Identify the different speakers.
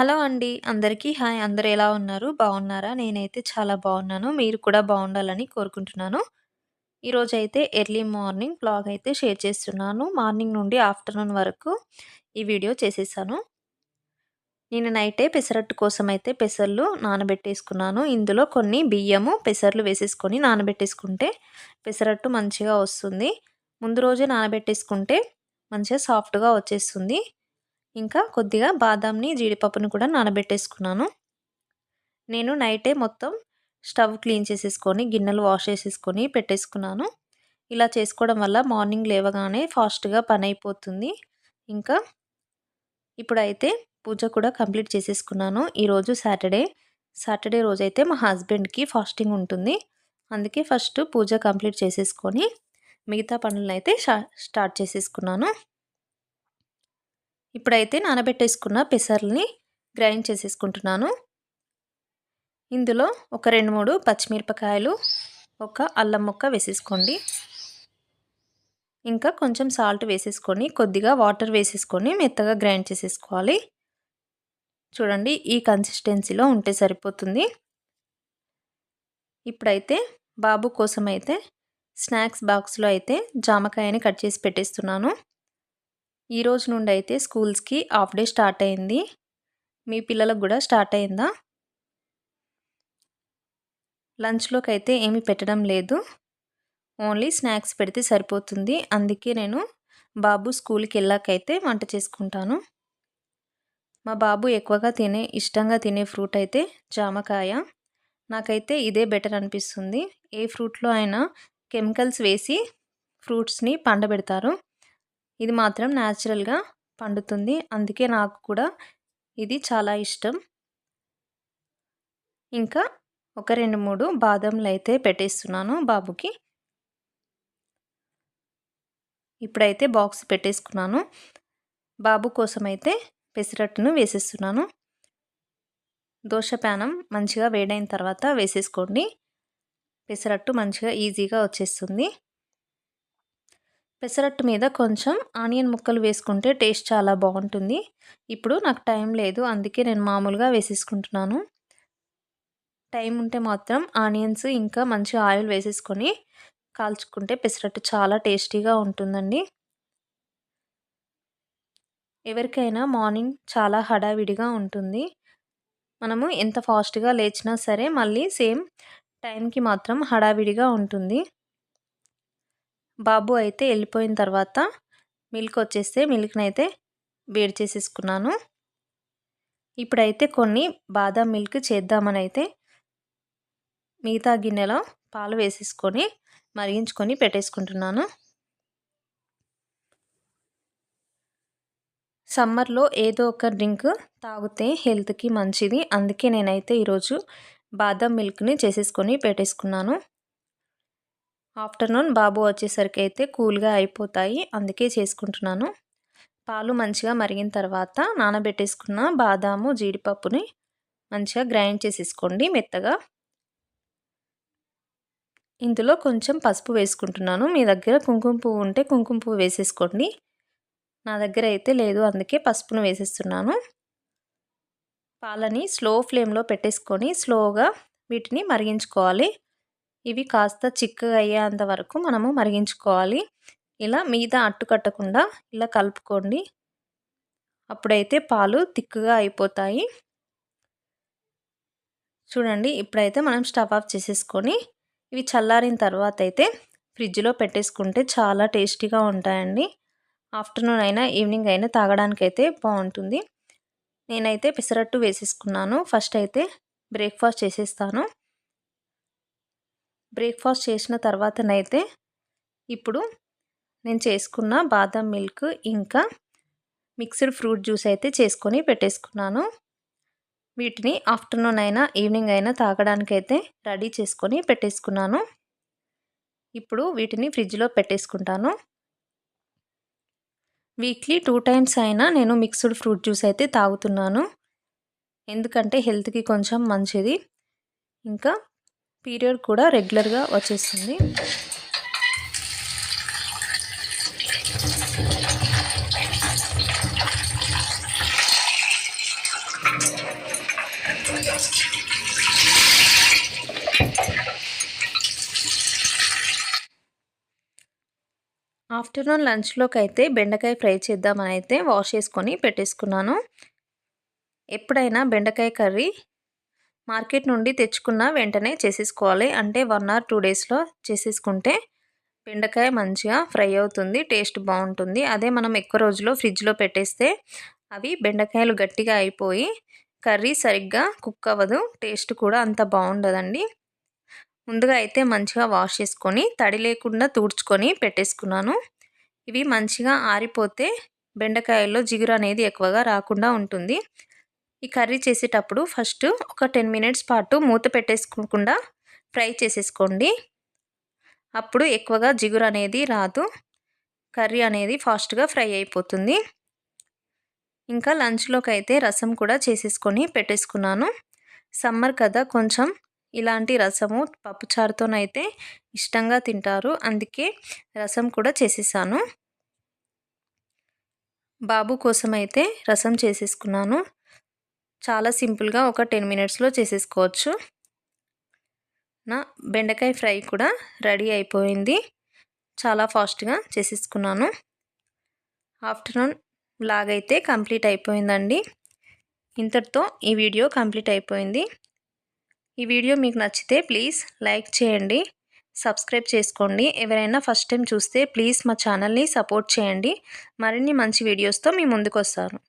Speaker 1: Hello అండి. అందరికీ hi. అందరు ఎలా ఉన్నారు? బాగున్నారా? నేనైతే చాలా బాగున్నాను. మీరు కూడా బాగుండాలని కోరుకుంటున్నాను. ఈరోజైతే ఎర్లీ మార్నింగ్ బ్లాగ్ అయితే షేర్ చేస్తున్నాను. మార్నింగ్ నుండి ఆఫ్టర్‌నూన్ వరకు ఈ వీడియో చేసేసాను. నేను నైటే పెసరట్టు కోసం అయితే పెసర్లు నానబెట్టేసుకున్నాను. ఇందులో కొన్ని బియ్యము, పెసర్లు వేసేసుకొని నానబెట్టేసుకుంటే పెసరట్టు మంచిగా వస్తుంది. ముందు రోజే నానబెట్టేసుకుంటే మంచిగా సాఫ్ట్‌గా వచ్చేస్తుంది. ఇంకా కొద్దిగా బాదాంని జీడిపప్పుని కూడా నానబెట్టేసుకున్నాను. నేను నైటే మొత్తం స్టవ్ క్లీన్ చేసేసుకొని గిన్నెలు వాష్ చేసేసుకొని పెట్టేసుకున్నాను. ఇలా చేసుకోవడం వల్ల మార్నింగ్ లేవగానే ఫాస్ట్గా పని అయిపోతుంది. ఇంకా ఇప్పుడైతే పూజ కూడా కంప్లీట్ చేసేసుకున్నాను. ఈరోజు సాటర్డే. సాటర్డే రోజైతే మా హస్బెండ్కి ఫాస్టింగ్ ఉంటుంది. అందుకే ఫస్ట్ పూజ కంప్లీట్ చేసేసుకొని మిగతా పనులను అయితే స్టార్ట్ చేసేసుకున్నాను. ఇప్పుడైతే నానబెట్టేసుకున్న పెసర్ని గ్రైండ్ చేసేసుకుంటున్నాను. ఇందులో ఒక రెండు మూడు పచ్చిమిరపకాయలు ఒక అల్లం ముక్క వేసేసుకోండి. ఇంకా కొంచెం సాల్ట్ వేసేసుకొని కొద్దిగా వాటర్ వేసేసుకొని మెత్తగా గ్రైండ్ చేసేసుకోవాలి. చూడండి ఈ కన్సిస్టెన్సీలో ఉంటే సరిపోతుంది. ఇప్పుడైతే బాబు కోసం అయితే స్నాక్స్ బాక్స్లో అయితే జామకాయని కట్ చేసి పెట్టేస్తున్నాను. ఈ రోజు నుండి అయితే స్కూల్స్కి హాఫ్ డే స్టార్ట్ అయింది. మీ పిల్లలకు కూడా స్టార్ట్ అయిందా? లంచ్లోకి అయితే ఏమి పెట్టడం లేదు. ఓన్లీ స్నాక్స్ పెడితే సరిపోతుంది. అందుకే నేను బాబు స్కూల్కి వెళ్ళాకైతే వంట చేసుకుంటాను. మా బాబు ఎక్కువగా తినే ఇష్టంగా తినే ఫ్రూట్ అయితే జామకాయ. నాకైతే ఇదే బెటర్ అనిపిస్తుంది. ఏ ఫ్రూట్లో అయినా కెమికల్స్ వేసి ఫ్రూట్స్ని పండబెడతారు. ఇది మాత్రం న్యాచురల్గా పండుతుంది. అందుకే నాకు కూడా ఇది చాలా ఇష్టం. ఇంకా ఒక రెండు మూడు బాదంలు అయితే పెట్టేస్తున్నాను బాబుకి. ఇప్పుడైతే బాక్స్ పెట్టేసుకున్నాను. బాబు కోసం అయితే పెసరట్టును వేసేస్తున్నాను. దోశ ప్యానం మంచిగా వేడైన తర్వాత వేసేసుకోండి. పెసరట్టు మంచిగా ఈజీగా వచ్చేస్తుంది. పెసరట్టు మీద కొంచెం ఆనియన్ ముక్కలు వేసుకుంటే టేస్ట్ చాలా బాగుంటుంది. ఇప్పుడు నాకు టైం లేదు అందుకే నేను మామూలుగా వేసేసుకుంటున్నాను. టైం ఉంటే మాత్రం ఆనియన్స్ ఇంకా మంచి ఆయిల్ వేసేసుకొని కాల్చుకుంటే పెసరట్టు చాలా టేస్టీగా ఉంటుందండి. ఎవరికైనా మార్నింగ్ చాలా హడావిడిగా ఉంటుంది. మనము ఎంత ఫాస్ట్గా లేచినా సరే మళ్ళీ సేమ్ టైంకి మాత్రం హడావిడిగా ఉంటుంది. బాబు అయితే వెళ్ళిపోయిన తర్వాత మిల్క్ వచ్చేస్తే మిల్క్ని అయితే వేడి చేసేసుకున్నాను. ఇప్పుడైతే కొన్ని బాదం మిల్క్ చేద్దామని అయితే మిగతా గిన్నెలో పాలు వేసేసుకొని మరిగించుకొని పెట్టేసుకుంటున్నాను. సమ్మర్లో ఏదో ఒక డ్రింక్ తాగితే హెల్త్కి మంచిది. అందుకే నేనైతే ఈరోజు బాదం మిల్క్ని చేసేసుకొని పెట్టేసుకున్నాను. ఆఫ్టర్నూన్ బాబు వచ్చేసరికి అయితే కూల్గా అయిపోతాయి. అందుకే చేసుకుంటున్నాను. పాలు మంచిగా మరిగిన తర్వాత నానబెట్టేసుకున్న బాదాము జీడిపప్పుని మంచిగా గ్రైండ్ చేసేసుకోండి మెత్తగా. ఇందులో కొంచెం పసుపు వేసుకుంటున్నాను. మీ దగ్గర కుంకుమ పువ్వు ఉంటే కుంకుమ పువ్వు వేసేసుకోండి. నా దగ్గర అయితే లేదు అందుకే పసుపును వేసేస్తున్నాను. పాలని స్లో ఫ్లేమ్లో పెట్టేసుకొని స్లోగా వీటిని మరిగించుకోవాలి. ఇవి కాస్త చిక్కగా అయ్యేంత వరకు మనము మరిగించుకోవాలి. ఇలా మీద అట్టుకట్టకుండా ఇలా కలుపుకోండి. అప్పుడైతే పాలు తిక్కుగా అయిపోతాయి. చూడండి ఇప్పుడైతే మనం స్టవ్ ఆఫ్ చేసేసుకొని ఇవి చల్లారిన తర్వాత అయితే ఫ్రిడ్జ్లో పెట్టేసుకుంటే చాలా టేస్టీగా ఉంటాయండి. ఆఫ్టర్నూన్ అయినా ఈవినింగ్ అయినా తాగడానికి అయితే బాగుంటుంది. నేనైతే పెసరట్టు వేసేసుకున్నాను. ఫస్ట్ అయితే బ్రేక్ఫాస్ట్ చేసేస్తాను. బ్రేక్ఫాస్ట్ చేసిన తర్వాతనైతే ఇప్పుడు నేను చేసుకున్న బాదం మిల్క్ ఇంకా మిక్స్డ్ ఫ్రూట్ జ్యూస్ అయితే చేసుకొని పెట్టేసుకున్నాను. వీటిని ఆఫ్టర్నూన్ అయినా ఈవినింగ్ అయినా తాగడానికి అయితే రెడీ చేసుకొని పెట్టేసుకున్నాను. ఇప్పుడు వీటిని ఫ్రిడ్జ్లో పెట్టేసుకుంటాను. వీక్లీ టూ టైమ్స్ అయినా నేను మిక్స్డ్ ఫ్రూట్ జ్యూస్ అయితే తాగుతున్నాను. ఎందుకంటే హెల్త్కి కొంచెం మంచిది. ఇంకా పీరియడ్ కూడా రెగ్యులర్గా వచ్చేస్తుంది. ఆఫ్టర్నూన్ లంచ్లోకి అయితే బెండకాయ ఫ్రై చేద్దామని అయితే వాష్ చేసుకొని పెట్టేసుకున్నాను. ఎప్పుడైనా బెండకాయ కర్రీ మార్కెట్ నుండి తెచ్చుకున్న వెంటనే చేసేసుకోవాలి. అంటే వన్ ఆర్ టూ డేస్లో చేసేసుకుంటే బెండకాయ మంచిగా ఫ్రై అవుతుంది టేస్ట్ బాగుంటుంది. అదే మనం ఎక్కువ రోజులో ఫ్రిడ్జ్లో పెట్టేస్తే అవి బెండకాయలు గట్టిగా అయిపోయి కర్రీ సరిగ్గా కుక్ అవ్వదు టేస్ట్ కూడా అంత బాగుండదండి. ముందుగా అయితే మంచిగా వాష్ చేసుకొని తడి లేకుండా తుడుచుకొని పెట్టేసుకున్నాను. ఇవి మంచిగా ఆరిపోతే బెండకాయల్లో జిగురు అనేది ఎక్కువగా రాకుండా ఉంటుంది. ఈ కర్రీ చేసేటప్పుడు ఫస్ట్ ఒక టెన్ మినిట్స్ పాటు మూత పెట్టేసుకోకుండా ఫ్రై చేసేసుకోండి. అప్పుడు ఎక్కువగా జిగురు అనేది రాదు. కర్రీ అనేది ఫాస్ట్గా ఫ్రై అయిపోతుంది. ఇంకా లంచ్లోకి అయితే రసం కూడా చేసేసుకొని పెట్టేసుకున్నాను. సమ్మర్ కదా కొంచెం ఇలాంటి రసము పప్పుచారుతోనైతే ఇష్టంగా తింటారు. అందుకే రసం కూడా చేసేసాను. బాబు కోసం అయితే రసం చేసేసుకున్నాను. చాలా సింపుల్గా ఒక టెన్ మినిట్స్లో చేసేసుకోవచ్చు. నా బెండకాయ ఫ్రై కూడా రెడీ అయిపోయింది. చాలా ఫాస్ట్గా చేసేసుకున్నాను. ఆఫ్టర్నూన్ లాగ్ అయితే కంప్లీట్ అయిపోయిందండి. ఇంతటితో ఈ వీడియో కంప్లీట్ అయిపోయింది. ఈ వీడియో మీకు నచ్చితే ప్లీజ్ లైక్ చేయండి. సబ్స్క్రైబ్ చేసుకోండి. ఎవరైనా ఫస్ట్ టైం చూస్తే ప్లీజ్ మా ఛానల్ని సపోర్ట్ చేయండి. మరిన్ని మంచి వీడియోస్తో మీ ముందుకు వస్తాను